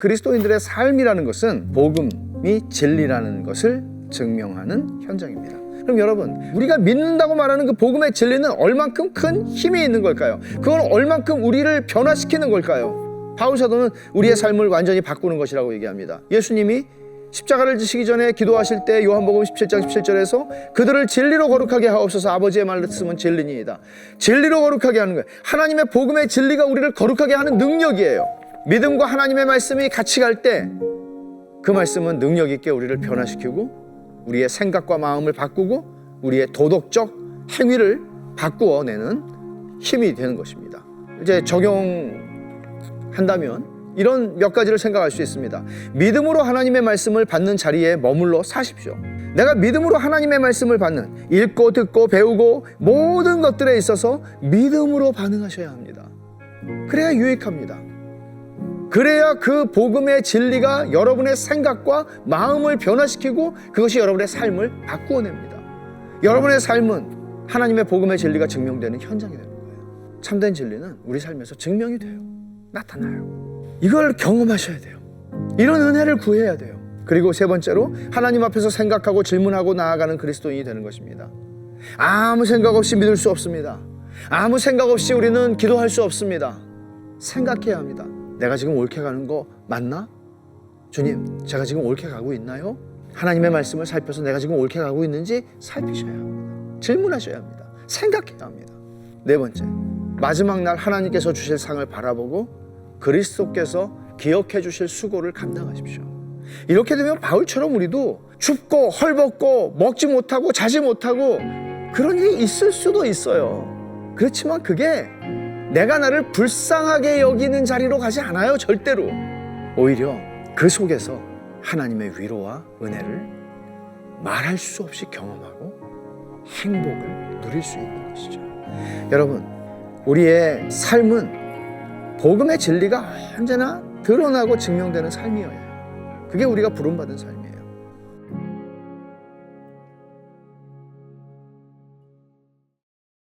그리스도인들의 삶이라는 것은 복음이 진리라는 것을 증명하는 현장입니다. 그럼 여러분, 우리가 믿는다고 말하는 그 복음의 진리는 얼만큼 큰 힘이 있는 걸까요? 그건 얼만큼 우리를 변화시키는 걸까요? 바울 사도는 우리의 삶을 완전히 바꾸는 것이라고 얘기합니다. 예수님이 십자가를 지시기 전에 기도하실 때 요한복음 17장 17절에서 그들을 진리로 거룩하게 하옵소서 아버지의 말씀은 진리니이다. 진리로 거룩하게 하는 거예요. 하나님의 복음의 진리가 우리를 거룩하게 하는 능력이에요. 믿음과 하나님의 말씀이 같이 갈 때 그 말씀은 능력 있게 우리를 변화시키고 우리의 생각과 마음을 바꾸고 우리의 도덕적 행위를 바꾸어 내는 힘이 되는 것입니다. 이제 적용한다면 이런 몇 가지를 생각할 수 있습니다. 믿음으로 하나님의 말씀을 받는 자리에 머물러 사십시오. 내가 믿음으로 하나님의 말씀을 받는 읽고 듣고 배우고 모든 것들에 있어서 믿음으로 반응하셔야 합니다. 그래야 유익합니다. 그래야 그 복음의 진리가 여러분의 생각과 마음을 변화시키고 그것이 여러분의 삶을 바꾸어냅니다. 여러분의 삶은 하나님의 복음의 진리가 증명되는 현장이 되는 거예요. 참된 진리는 우리 삶에서 증명이 돼요. 나타나요. 이걸 경험하셔야 돼요. 이런 은혜를 구해야 돼요. 그리고 세 번째로 하나님 앞에서 생각하고 질문하고 나아가는 그리스도인이 되는 것입니다. 아무 생각 없이 믿을 수 없습니다. 아무 생각 없이 우리는 기도할 수 없습니다. 생각해야 합니다. 내가 지금 옳게 가는 거 맞나? 주님, 제가 지금 옳게 가고 있나요? 하나님의 말씀을 살펴서 내가 지금 옳게 가고 있는지 살피셔야 합니다. 질문하셔야 합니다. 생각해야 합니다. 네 번째, 마지막 날 하나님께서 주실 상을 바라보고 그리스도께서 기억해 주실 수고를 감당하십시오. 이렇게 되면 바울처럼 우리도 춥고 헐벗고 먹지 못하고 자지 못하고 그런 일이 있을 수도 있어요. 그렇지만 그게 내가 나를 불쌍하게 여기는 자리로 가지 않아요, 절대로. 오히려 그 속에서 하나님의 위로와 은혜를 말할 수 없이 경험하고 행복을 누릴 수 있는 것이죠. 여러분, 우리의 삶은 복음의 진리가 언제나 드러나고 증명되는 삶이어야 해요. 그게 우리가 부름받은 삶이에요.